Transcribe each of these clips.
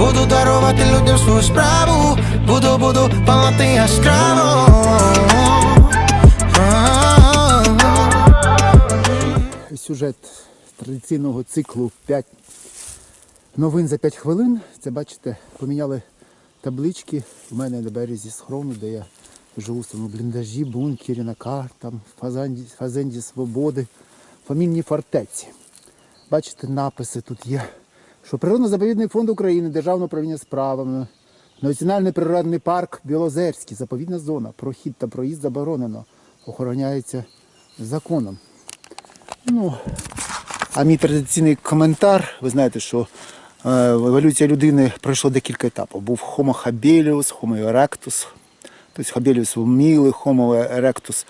Буду дарувати людям свою справу, буду, буду палати яскраво. сюжет традиційного циклу 5 новин за 5 хвилин. Це бачите, поміняли таблички. У мене на березі схорону, де я живу в своєму бліндажі, бункері, на картам, фазенді, фазенді свободи, фамільній фортеці. Бачите, написи тут є. Що Природно-заповідний фонд України, Державне управління справами, Національний природний парк Білозерський, заповідна зона, прохід та проїзд заборонено, охороняється законом. Ну, а мій традиційний коментар, ви знаєте, що е, еволюція людини пройшла декілька етапів. Був Homo habilis, Homo erectus. Тобто Habilis вмілий, Homo erectus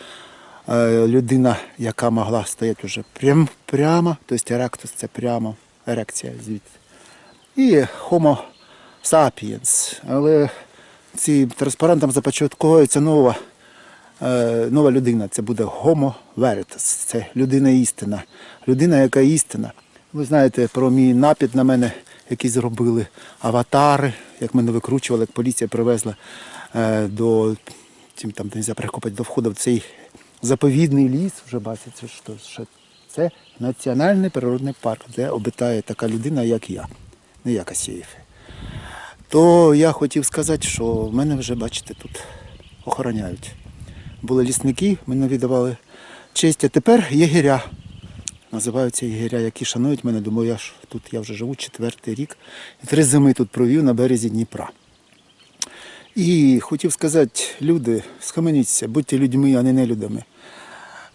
е, людина, яка могла стояти вже прям, прямо, тобто erectus це прямо, ерекція звідти. І Homo sapiens. Але цим транспарантом започатковується нова е, нова людина. Це буде Homo veritas, це людина істина. Людина, яка істина. Ви знаєте про мій напід на мене, який зробили аватари, як мене викручували, як поліція привезла е, до тим, там, нельзя перекопати до входу в цей заповідний ліс. Вже бачите, що це національний природний парк, де обитає така людина, як я, не як Асєєв. То я хотів сказати, що в мене вже, бачите, тут охороняють. Були лісники, мене віддавали честь, а тепер єгеря. Називаються єгеря, які шанують мене. Думаю, я ж тут я вже живу четвертий рік. Три зими тут провів на березі Дніпра. І хотів сказати, люди, схаменіться, будьте людьми, а не нелюдами.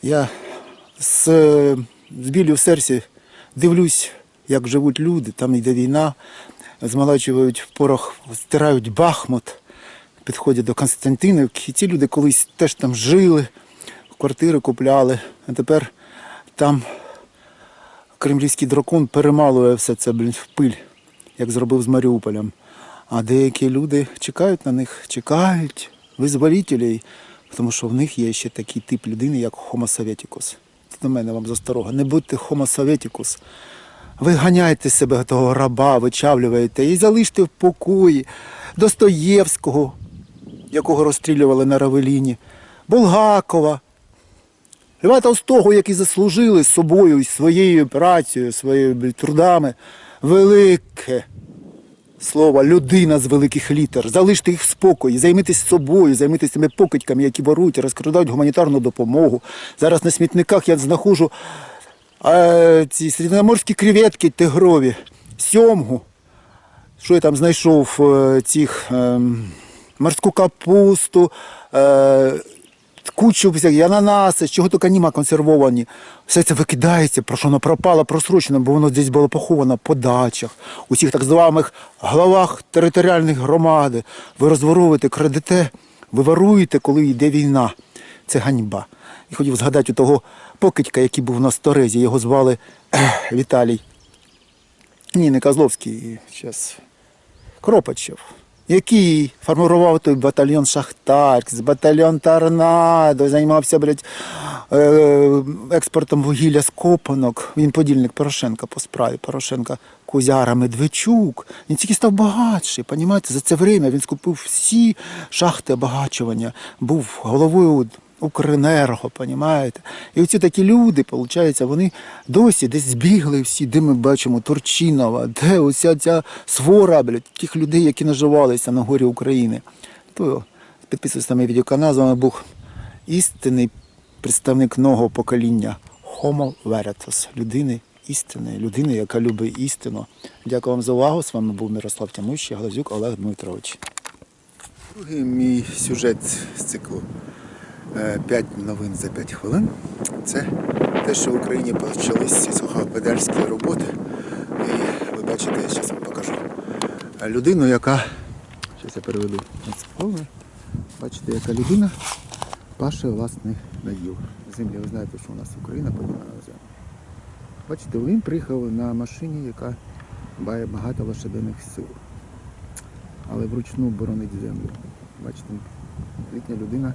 Я з, з біллю в серці дивлюсь, як живуть люди, там йде війна, змолачують порох, стирають Бахмут, підходять до Константинівки. І ці люди колись теж там жили, квартири купляли, а тепер там кремлівський дракон перемалує все це блін, в пиль, як зробив з Маріуполем. А деякі люди чекають на них, чекають визволителей, тому що в них є ще такий тип людини, як Homo Sovieticus. Це до мене вам засторога. Не будьте Homo Sovieticus. Ви ганяєте себе того раба, вичавлюєте і залиште в покої Достоєвського, якого розстрілювали на Равеліні, Булгакова, Льва Толстого, які заслужили собою, своєю працею, своїми трудами велике слово людина з великих літер. Залиште їх в спокої, займитись собою, займитись цими покидьками, які ворують, розкрадають гуманітарну допомогу. Зараз на смітниках я знаходжу е, ці середньоморські креветки тигрові, сьомгу. Що я там знайшов? е, Цих е, морську капусту, е, кучу всяких, ананаси, чого тільки нема консервовані. Все це викидається, про що воно пропало, просрочено, бо воно десь було поховано по дачах, у цих так званих главах територіальних громади. Ви розворовуєте, крадете, ви воруєте, коли йде війна. Це ганьба. І хотів згадати у того покидька, який був на сторезі, його звали Віталій. Ні, не Козловський, зараз Кропачев, який формував той батальйон Шахтарськ, батальйон Торнадо, займався блядь, е, експортом вугілля з копанок. Він подільник Порошенка по справі. Порошенка Кузяра Медведчук. Він тільки став багатший. Понімаєте? За це время він скупив всі шахти обагачування, був головою Укренерго, понімаєте? І оці такі люди, виходить, вони досі десь збігли всі, де ми бачимо Турчинова, де оця ця свора, блядь, тих людей, які наживалися на горі України. То Підписуйтесь на мій відеоканал. З вами був істинний представник нового покоління Homo Veritas. Людини істини, людини, яка любить істину. Дякую вам за увагу. З вами був Мирослав Тямущий, Глазюк Олег Дмитрович. Другий мій сюжет з циклу 5 новин за 5 хвилин. Це те, що в Україні почалися сільськогосподарські роботи. І ви бачите, я зараз вам покажу людину, яка. Зараз я переведу на. Бачите, яка людина паше власний наділ. Землі, ви знаєте, що у нас Україна поділена на землю. Бачите, він приїхав на машині, яка має багато лошадиних сил. Але вручну боронить землю. Бачите, літня людина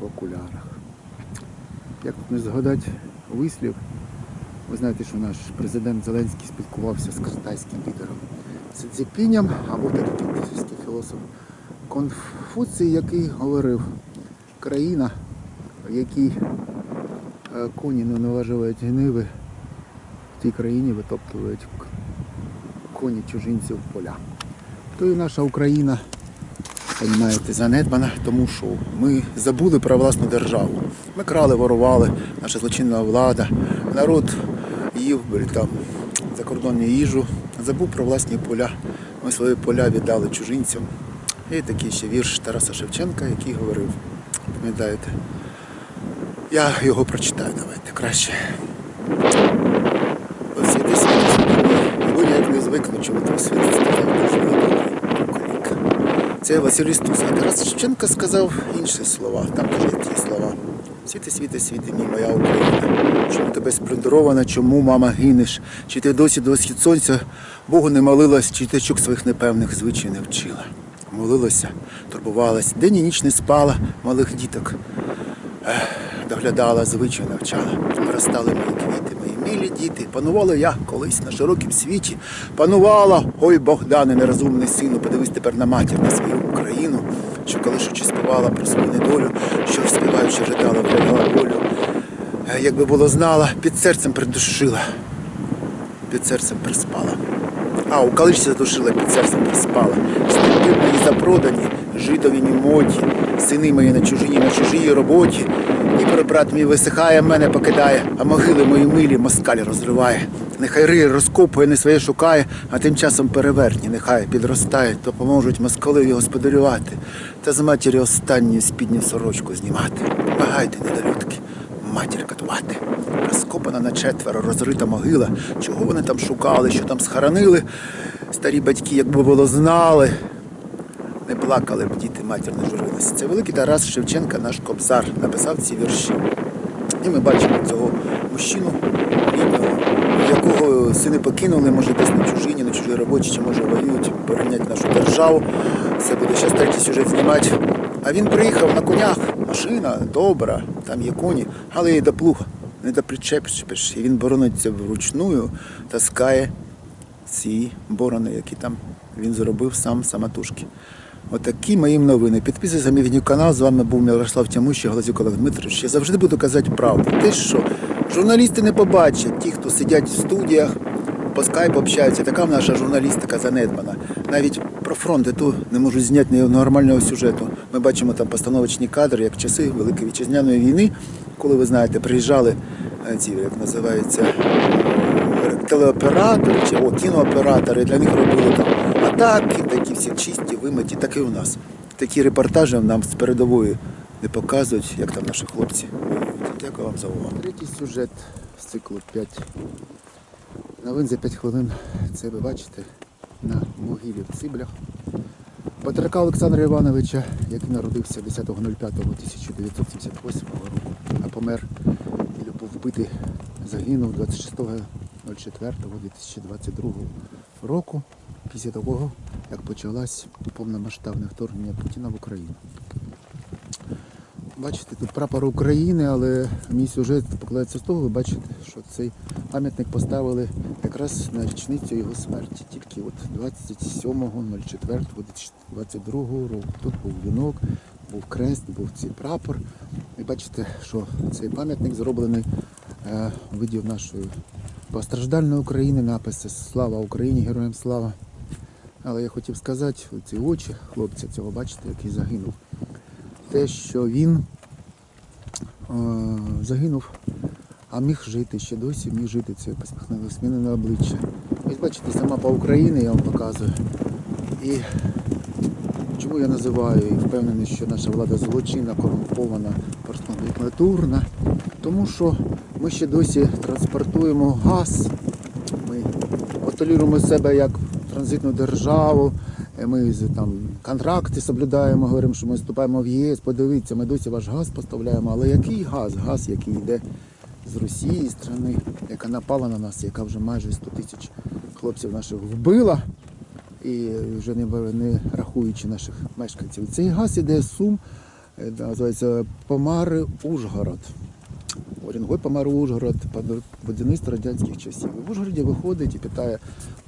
в окулярах. Як не згадати вислів, ви знаєте, що наш президент Зеленський спілкувався з китайським лідером Цзепіням, або такий китайський філософ Конфуцій, який говорив, країна, в якій е, коні не наважують гниви, в тій країні витоптують коні чужинців поля. То і наша Україна, розумієте, занедбана, тому що ми забули про власну державу. Ми крали, ворували, наша злочинна влада, народ їв там закордонну їжу, забув про власні поля. Ми свої поля віддали чужинцям. І такий ще вірш Тараса Шевченка, який говорив, пам'ятаєте, я його прочитаю, давайте краще. Світи світи, бо ніяк не звикну, чому світ сказав. Це Василь Істус. А Тарас Шевченко сказав інші слова, там теж ті слова. Світи, світи, світи, мій моя Україна. Чому тебе сплюндрована, чому, мама, гинеш? Чи ти досі до схід сонця Богу не молилась, чи течок своїх непевних звичай не вчила? Молилася, турбувалась, день і ніч не спала, малих діток ех, доглядала, звичай навчала. Виростали мої квіти, милі діти. Панувала я колись на широкім світі. Панувала, ой Богдане, нерозумний сину, подивись тепер на матір, на свою Україну, що колишучи співала про свою недолю, що співаючи ридала, вдягала волю. Е, Якби було знала, під серцем придушила, під серцем приспала. А, у калишці задушила, під серцем приспала. Степи мої запродані, жидові моді, сини мої на чужині, на чужій роботі. І брат мій висихає, мене покидає, а могили мої милі москаль розриває. Нехай риє, розкопує, не своє шукає, а тим часом перевертні, нехай підростає, то поможуть москалеві господарювати, та з матері останню спідню сорочку знімати. Помагайте, недолюдки матір катувати. Розкопана на четверо, розрита могила. Чого вони там шукали, що там схоронили? Старі батьки, якби було знали, не плакали б діти, матір не. Це великий Тарас Шевченка, наш кобзар, написав ці вірші. І ми бачимо цього мужчину, якого сини покинули, може десь на чужині, на чужій роботі, чи може воюють, боронять нашу державу. Це буде зараз третій сюжет знімати. А він приїхав на конях. Машина добра, там є коні, але і до плуга. Не до причепиш. І він борониться вручную, таскає ці борони, які там він зробив сам самотужки. Отакі мої новини. Підписуйтесь на мій відеоканал. З вами був Мирослав Тямущий, Глазюк Олег Дмитрович. Я завжди буду казати правду. Те, що журналісти не побачать, ті, хто сидять в студіях, по скайпу общаються. Така в наша журналістика занедбана. Навіть про фронт ту не можуть зняти нормального сюжету. Ми бачимо там постановочні кадри, як часи Великої вітчизняної війни, коли ви знаєте, приїжджали е, ці, як називається, е, телеоператори чи о, кінооператори, для них робили там атаки, такі всі чисті, вимиті, так і у нас. Такі репортажі нам з передової не показують, як там наші хлопці. Дякую вам за увагу. Третій сюжет з циклу 5 новин за 5 хвилин. Це ви бачите на могилі в Циблях. Батрака Олександра Івановича, який народився 10.05.1978 року, а помер і був вбитий, загинув 26.04.2022 року, після того, як почалось повномасштабне вторгнення Путіна в Україну. Бачите, тут прапор України, але мій сюжет покладається з того, ви бачите, що цей пам'ятник поставили якраз на річницю його смерті. Тільки от 27.04.2022 року. Тут був вінок, був крест, був цей прапор. І бачите, що цей пам'ятник зроблений е, у виді нашої постраждальної України, написи Слава Україні, героям слава. Але я хотів сказати, ці очі хлопця цього, бачите, який загинув. те, що він е, загинув, а міг жити ще досі, міг жити це посміхнене змінене обличчя. Ось бачите, сама по Україні я вам показую. І чому я називаю і впевнений, що наша влада злочинна, корумпована, парламентарна? Тому що ми ще досі транспортуємо газ, ми контролюємо себе як транзитну державу. е, Ми там контракти соблюдаємо, говоримо, що ми вступаємо в ЄС. Подивіться, ми досі ваш газ поставляємо. Але який газ? Газ, який йде з Росії, з країни, яка напала на нас, яка вже майже 100 тисяч хлопців наших вбила, і вже не, не рахуючи наших мешканців. Цей газ іде з Сум, е, називається Помари Ужгород. Орінгой помер Ужгород, будівництво радянських часів. І в Ужгороді виходить і питає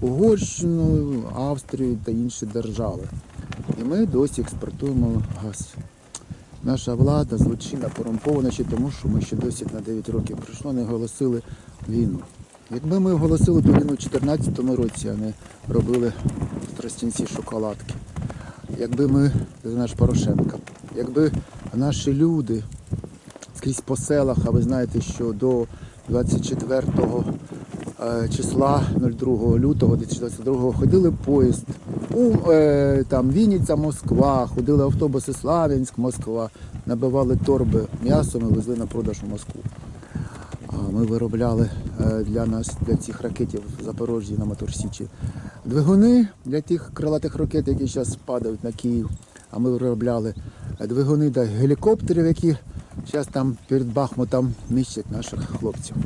Угорщину, Австрію та інші держави. І ми досі експортуємо газ. Наша влада злочинна, корумпована ще тому, що ми ще досі на 9 років пройшло, не оголосили війну. Якби ми оголосили ту війну у 2014 році, а не робили тростянці шоколадки. Якби ми, це наш Порошенко, якби наші люди скрізь по селах, а ви знаєте, що до 24 е, числа 02 лютого 2022 ходили поїзд у е, там Вінниця, Москва, ходили автобуси Славянськ, Москва, набивали торби м'ясом і везли на продаж у Москву. Ми виробляли е, для нас, для цих ракетів в Запорожжі на Моторсічі двигуни для тих крилатих ракет, які зараз падають на Київ. А ми виробляли двигуни для гелікоптерів, які зараз там перед Бахмутом нищать наших хлопців.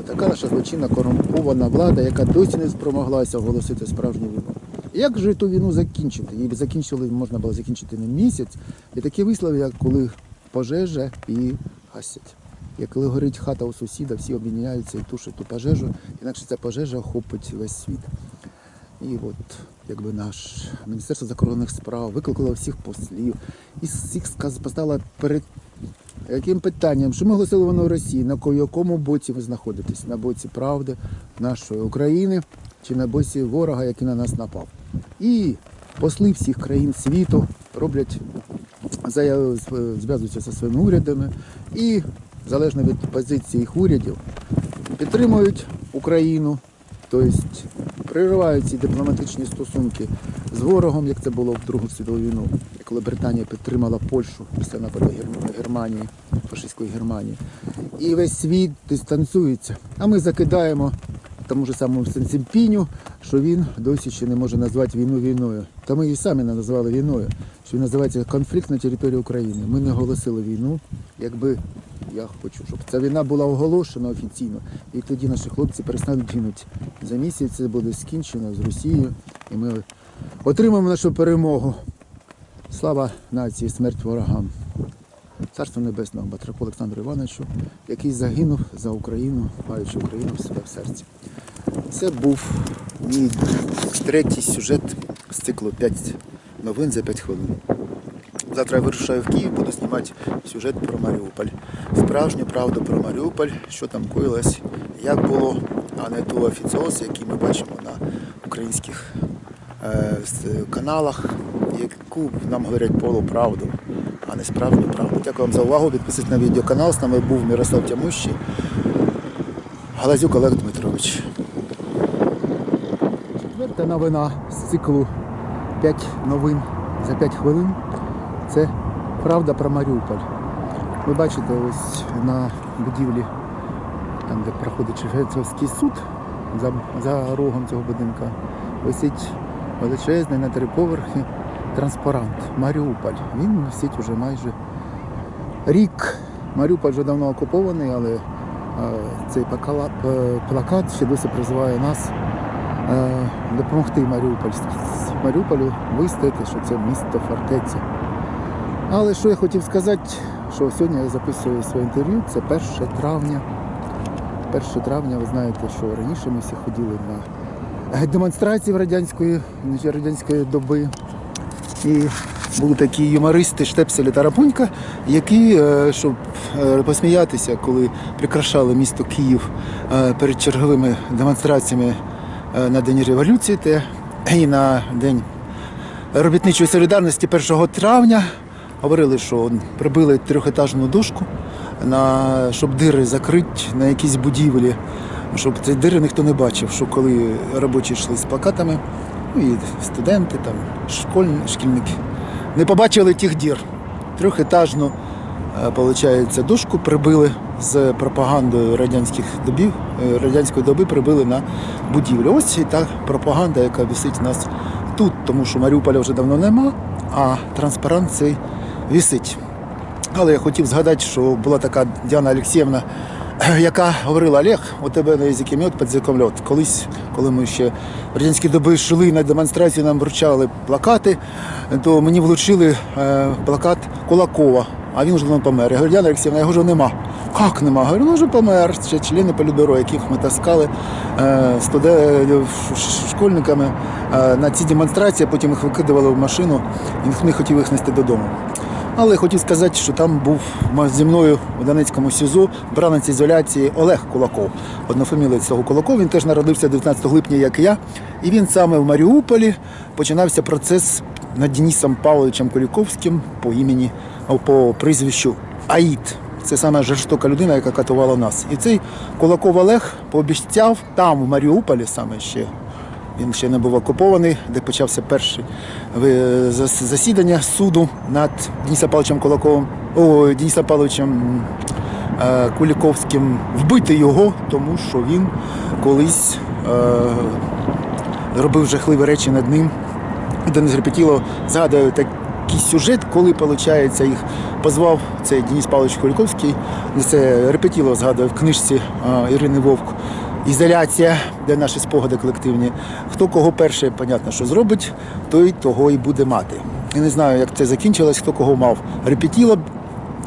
Отака наша злочинна корумпована влада, яка досі не спромоглася оголосити справжню війну. Як же ту війну закінчити? Її закінчили, можна було закінчити на місяць. І такі вислови, як коли пожежа і гасять. Як коли горить хата у сусіда, всі об'єднаються і тушать ту пожежу, інакше ця пожежа охопить весь світ. І от якби наш Міністерство закордонних справ викликало всіх послів і всіх поставило перед яким питанням, що ми оголосили воно в Росії, на якому боці ви знаходитесь? На боці правди нашої України чи на боці ворога, який на нас напав? І посли всіх країн світу роблять заяви, зв'язуються зі своїми урядами і залежно від позиції їх урядів підтримують Україну, тобто приривають ці дипломатичні стосунки з ворогом, як це було в Другу світову війну, коли Британія підтримала Польщу після нападу Германії, фашистської Германії. І весь світ дистанціюється. А ми закидаємо тому ж самому Сенцімпіню, що він досі ще не може назвати війну війною. Та ми її самі не назвали війною, що він називається конфлікт на території України. Ми не оголосили війну, якби я хочу, щоб ця війна була оголошена офіційно, і тоді наші хлопці перестануть гинути. За місяць це буде скінчено з Росією, і ми отримаємо нашу перемогу. Слава нації, смерть ворогам. Царство Небесного Батраку Олександру Івановичу, який загинув за Україну, маючи Україну в себе в серці. Це був мій третій сюжет з циклу 5 новин за 5 хвилин. Завтра я вирушаю в Київ, буду знімати сюжет про Маріуполь. Справжню правду про Маріуполь, що там коїлось, як було, а не ту офіціоз, який ми бачимо на українських каналах, яку нам говорять полуправду, а не справжню правду. Дякую вам за увагу. Підписуйтесь на відеоканал. З нами був Мирослав Тямущий, Галазюк Олег Дмитрович. Четверта новина з циклу 5 новин за 5 хвилин. Це правда про Маріуполь. Ви бачите, ось на будівлі, там де проходить Шевченківський суд, за, за рогом цього будинка, висить величезний на три поверхи транспарант Маріуполь. Він висить уже майже рік. Маріуполь вже давно окупований, але е, цей е, плакат ще досі призиває нас е, допомогти Маріуполь, Маріуполю вистояти, що це місто фортеця. Але що я хотів сказати, що сьогодні я записую своє інтерв'ю, це 1 травня. 1 травня, ви знаєте, що раніше ми всі ходили на е, демонстрації в радянської, радянської доби. І були такі юмористи Штепсель і Тарапунька, які, е, щоб е, посміятися, коли прикрашали місто Київ перед черговими демонстраціями на День революції та і на День робітничої солідарності 1 травня, говорили, що прибили трьохетажну дошку, на, щоб дири закрити на якісь будівлі, щоб ці дири ніхто не бачив, що коли робочі йшли з плакатами, ну і студенти, там, школьні, шкільники, не побачили тих дір. Трьохетажну Получається, дошку прибили з пропагандою радянських добів, е, радянської доби прибили на будівлю. Ось і та пропаганда, яка висить нас тут, тому що Маріуполя вже давно нема, а транспарант цей висить. Але я хотів згадати, що була така Діана Олексіївна, яка говорила, Олег, у тебе на язикі мед, під язиком льот. Колись, коли ми ще в радянські доби йшли на демонстрацію, нам вручали плакати, то мені влучили е, плакат Кулакова, а він вже давно помер. Я говорю, Діана Олексіївна, його вже нема. Як нема? Говорю, ну вже помер. Ще члени політбюро, яких ми таскали е, студе... ш- ш- школьниками е, на ці демонстрації, потім їх викидували в машину, і ніхто не хотів їх нести додому. Але хотів сказати, що там був зі мною у Донецькому СІЗО бранець ізоляції Олег Кулаков. Однофамілець цього Кулаков. Він теж народився 19 липня, як я. І він саме в Маріуполі починався процес над Денисом Павловичем Куліковським по імені по прізвищу Аїд. Це саме жорстока людина, яка катувала нас. І цей Кулаков Олег пообіцяв там, в Маріуполі, саме ще він ще не був окупований, де почався перше засідання суду над Денисом Павловичем Кулаковим, о, Денисом Павловичем е, Куліковським. Вбити його, тому що він колись е, робив жахливі речі над ним. Денис Репетіло згадує такий сюжет, коли виходить, їх позвав цей Денис Павлович Куліковський. Це Репетіло згадує в книжці е, Ірини Вовк. Ізоляція, де наші спогади колективні. Хто кого перше, понятно, що зробить, той того і буде мати. Я не знаю, як це закінчилось, хто кого мав. Репетіло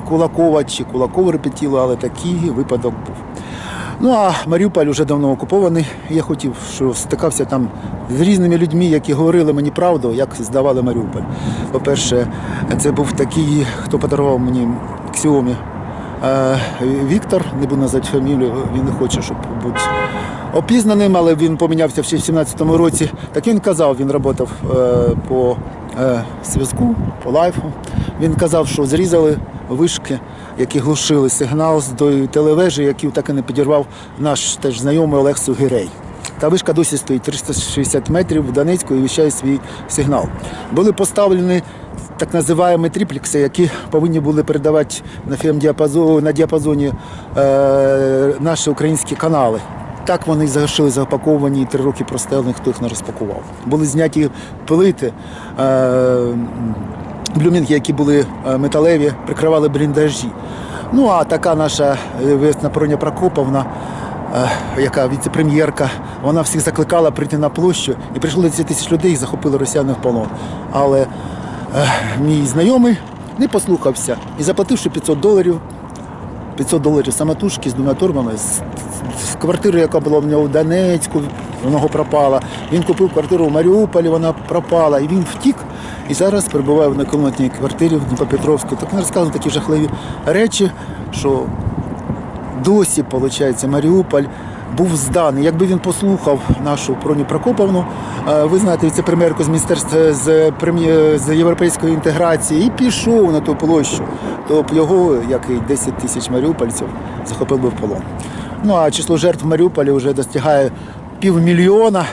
Кулакова чи Кулакова репетіло, але такий випадок був. Ну а Маріуполь вже давно окупований. Я хотів, що стикався там з різними людьми, які говорили мені правду, як здавали Маріуполь. По-перше, це був такий, хто подарував мені е, Віктор, не буду називати фамілію, він не хоче, щоб бути опізнаним, але він помінявся в 17-му році. Так він казав, він працював е, по е, зв'язку, по лайфу. Він казав, що зрізали вишки, які глушили сигнал з тої телевежі, яку так і не підірвав наш теж знайомий Олег Сугірей. Та вишка досі стоїть 360 метрів в Донецьку і віщає свій сигнал. Були поставлені так називаємо триплекси, які повинні були передавати на фм діапазоні на діапазоні е, наші українські канали. Так вони залишили запаковані і три роки простояли, ніхто їх не розпакував. Були зняті плити. Е, блюмінги, які були е, металеві, прикривали бліндажі. Ну а така наша е, Весна Проня Прокоповна, яка віце-прем'єрка, вона всіх закликала прийти на площу і прийшло 10 тисяч людей і захопили росіяни в полон. Але мій знайомий не послухався і заплативши 500 доларів, 500 доларів самотужки з двома торбами, з, з- квартири, яка була в нього в Донецьку, в пропала. Він купив квартиру в Маріуполі, вона пропала, і він втік. І зараз перебуває в накомнатній квартирі в Дніпропетровську. Так не розказує такі жахливі речі, що досі, виходить, Маріуполь був зданий. Якби він послухав нашу Проню Прокоповну, е, ви знаєте, віце-прем'єрку з міністерства з, з європейської інтеграції і пішов на ту площу, то б його, як і 10 тисяч маріупольців, захопив би в полон. Ну а число жертв в Маріуполі вже достигає півмільйона.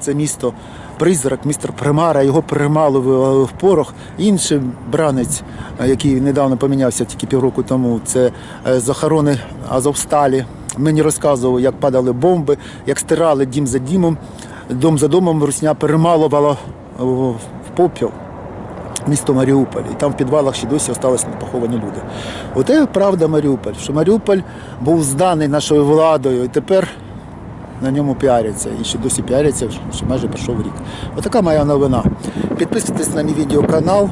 Це місто Призрак, містер Примара, його примало в, в порох. Інший бранець, е, який недавно помінявся тільки півроку тому, це е, з охорони Азовсталі. Мені розказував, як падали бомби, як стирали дім за дімом, дом за домом русня перемалувала в попіл місто Маріуполь. І там в підвалах ще досі залишилися непоховані люди. Оте правда Маріуполь, що Маріуполь був зданий нашою владою, і тепер на ньому піаряться. І ще досі піаряться, що майже пройшов рік. Отака моя новина. Підписуйтесь на мій відеоканал.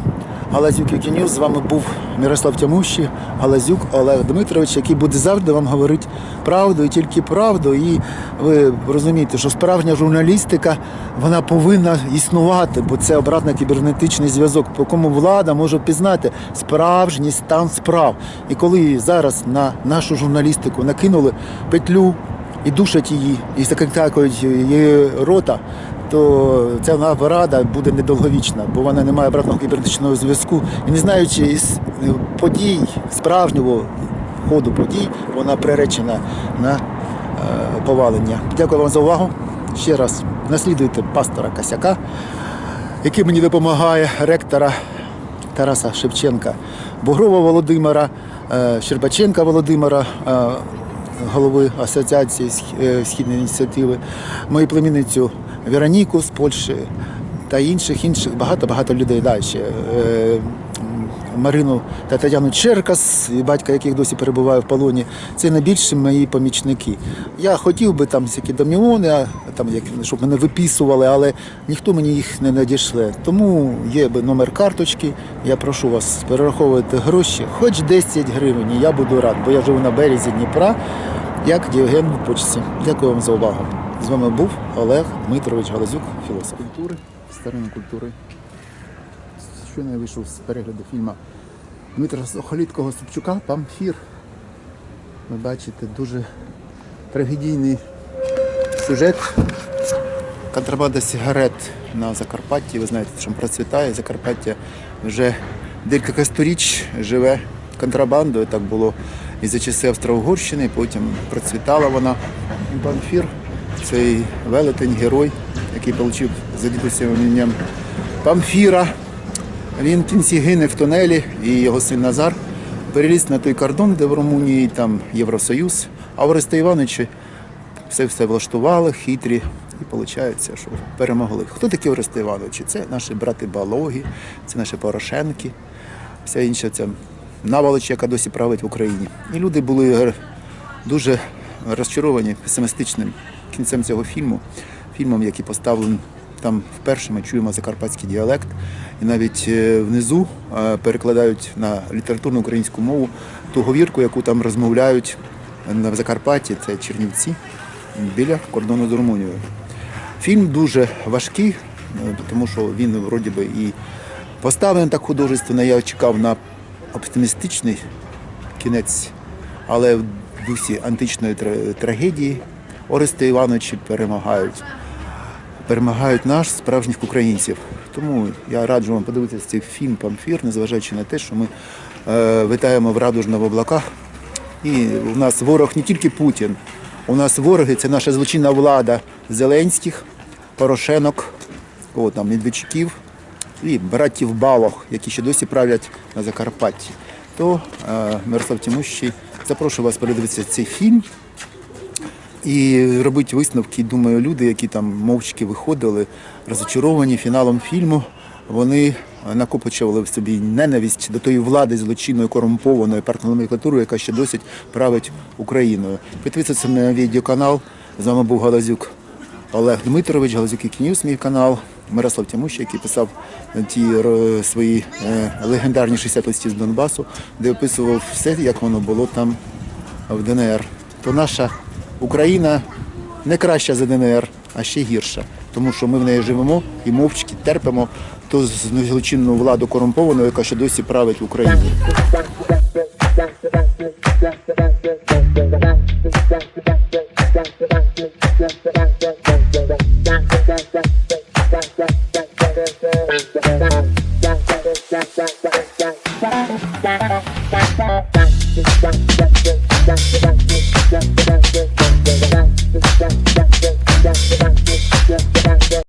Галазюк Юкінюз. З вами був Мирослав Тямущий, Галазюк Олег Дмитрович, який буде завжди вам говорити правду і тільки правду. І ви розумієте, що справжня журналістика вона повинна існувати, бо це обратно кібернетичний зв'язок, по якому влада може пізнати справжній стан справ. І коли зараз на нашу журналістику накинули петлю і душать її, і закритакують її рота, то ця нова порада буде недовговічна, бо вона не має обратного кібернетичного зв'язку. І не знаючи із подій, справжнього ходу подій, вона приречена на е, повалення. Дякую вам за увагу. Ще раз наслідуйте пастора Косяка, який мені допомагає, ректора Тараса Шевченка, Бугрова Володимира, е, Щербаченка Володимира, е, голови Асоціації е, Східної ініціативи, мою племінницю Вероніку з Польщі та інших інших багато-багато людей далі. Е, Марину та Тетяну Черкас, батька яких досі перебуває в полоні, це найбільші мої помічники. Я хотів би там всякі доміони, там, як, щоб мене виписували, але ніхто мені їх не надішле. Тому є номер карточки. Я прошу вас перераховувати гроші, хоч 10 гривень, я буду рад, бо я живу на березі Дніпра, як Діоген в почці. Дякую вам за увагу. З вами був Олег Дмитрович Галазюк, філософ культури, старинної культури. Щойно я вийшов з перегляду фільму Дмитра Сохоліткого Собчука Памфір. Ви бачите дуже трагедійний сюжет. Контрабанда сигарет на Закарпатті. Ви знаєте, що процвітає. Закарпаття вже декілька сторіч живе контрабандою. Так було і за часи Австро-Угорщини, потім процвітала вона. Памфір цей велетень, герой, який отримав за дідусем ім'ям Памфіра. Він в кінці гине в тунелі, і його син Назар переліз на той кордон, де в Румунії там Євросоюз, а в Оресте Івановичі все все влаштували, хитрі, і виходить, що перемогли. Хто такі Оресте Івановичі? Це наші брати Балоги, це наші Порошенки, вся інша ця наволоч, яка досі править в Україні. І люди були дуже розчаровані песимістичним кінцем цього фільму, фільмом, який поставлений там вперше ми чуємо закарпатський діалект, і навіть е, внизу е, перекладають на літературну українську мову ту говірку, яку там розмовляють на Закарпатті, це Чернівці, біля кордону з Румунією. Фільм дуже важкий, е, тому що він вроді би і поставлений так художественно. Я чекав на оптимістичний кінець, але в дусі античної трагедії Орести Івановичі перемагають перемагають наш справжніх українців. Тому я раджу вам подивитися цей фільм Памфір, незважаючи на те, що ми е, витаємо в радужно в облаках. І у нас ворог не тільки Путін, у нас вороги це наша злочинна влада Зеленських, Порошенок, кого там, Медведчуків і братів Балох, які ще досі правлять на Закарпатті. То е, Мирослав Тимущий, запрошую вас передивитися цей фільм. І робити висновки, думаю, люди, які там мовчки виходили, розочаровані фіналом фільму, вони накопичували в собі ненависть до тої влади злочинної, корумпованої партноменклатури, яка ще досить править Україною. Підписуйтесь на відеоканал. З вами був Галазюк Олег Дмитрович, Галазюк Ньюс, мій канал. Мирослав Тямущий, який писав ті свої е, легендарні 60 листів з Донбасу, де описував все, як воно було там в ДНР. То наша Україна не краща за ДНР, а ще гірша, тому що ми в неї живемо і мовчки терпимо ту злочинну владу корумповану, яка ще досі править в Україні.